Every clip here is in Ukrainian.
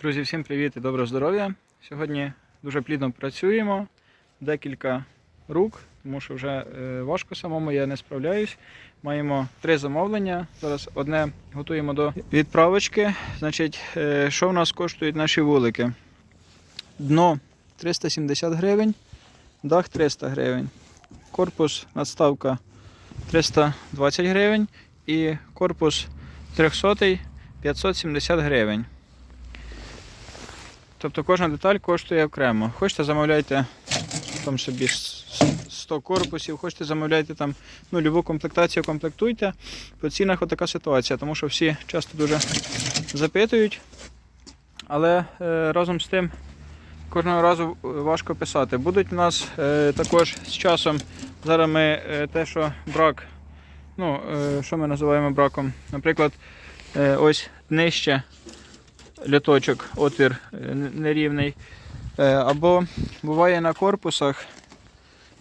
Друзі, всім привіт і доброго здоров'я. Сьогодні дуже плідно працюємо. Декілька рук, тому що вже е, важко самому, я не справляюсь. Маємо три замовлення. Зараз одне готуємо до відправочки. Значить, е, що в нас коштують наші вулики? Дно 370 гривень, дах 300 гривень, корпус надставка 320 гривень і корпус 300 570 гривень. Тобто кожна деталь коштує окремо. Хочете замовляйте там собі 100 корпусів, хочете замовляйте там ну, любу комплектацію комплектуйте. По цінах отака ситуація, тому що всі часто дуже запитують. Але е, разом з тим кожного разу важко писати. Будуть у нас е, також з часом, зараз ми е, те, що брак, ну, е, що ми називаємо браком, наприклад, е, ось нижче літочок, отвір е, нерівний. Е, Або буває на корпусах,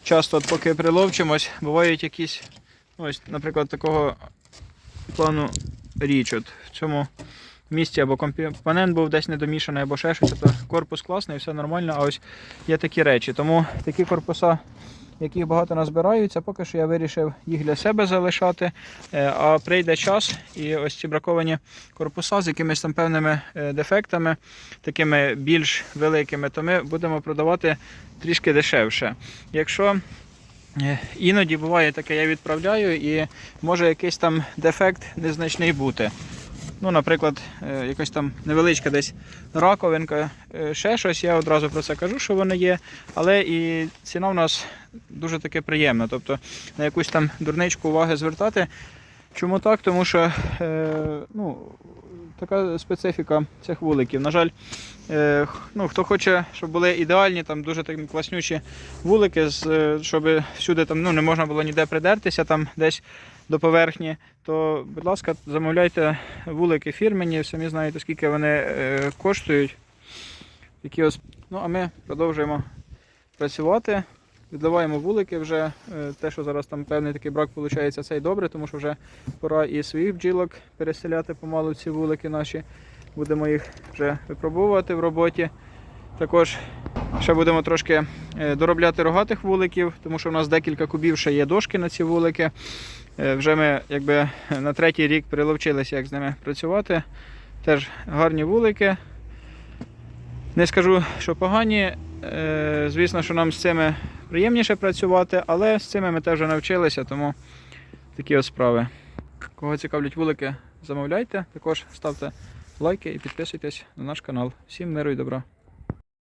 часто поки приловчимось, бувають якісь, ну, ось, наприклад, такого плану річ. От в цьому місці або компонент був десь недомішаний, або ще щось, то корпус класний, все нормально, а ось є такі речі. Тому такі корпуса, яких багато назбираються, поки що я вирішив їх для себе залишати. Е, А прийде час, і ось ці браковані корпуса з якимись там певними е, дефектами, такими більш великими, то ми будемо продавати трішки дешевше. Якщо е, іноді буває таке, я відправляю і може якийсь там дефект незначний бути. Ну, наприклад, е, якась там невеличка десь раковинка, е, ще щось, я одразу про це кажу, що воно є. Але і ціна в нас дуже таки приємна. Тобто на якусь там дурничку уваги звертати. Чому так? Тому що е, ну, така специфіка цих вуликів. На жаль, ну, хто хоче, щоб були ідеальні, там дуже такі класнючі вулики, щоб всюди там, ну, не можна було ніде придертися там десь до поверхні, то, будь ласка, замовляйте вулики фірмені, самі знаєте, скільки вони е, коштують. Які ось... Ну, а ми продовжуємо працювати. Відливаємо вулики вже. е, Те, що зараз там певний такий брак виходить, це й добре, тому що вже пора і своїх бджілок переселяти помалу ці вулики наші. Будемо їх вже випробовувати в роботі. Також ще будемо трошки е, доробляти рогатих вуликів, тому що в нас декілька кубів ще є дошки на ці вулики. Е, Вже ми якби на третій рік приловчилися, як з ними працювати. Теж гарні вулики. Не скажу, що погані. Е, Звісно, що нам з цими приємніше працювати, але з цими ми теж навчилися, тому такі ось справи. Кого цікавлять вулики, замовляйте. Також ставте лайки і підписуйтесь на наш канал. Всім миру і добра.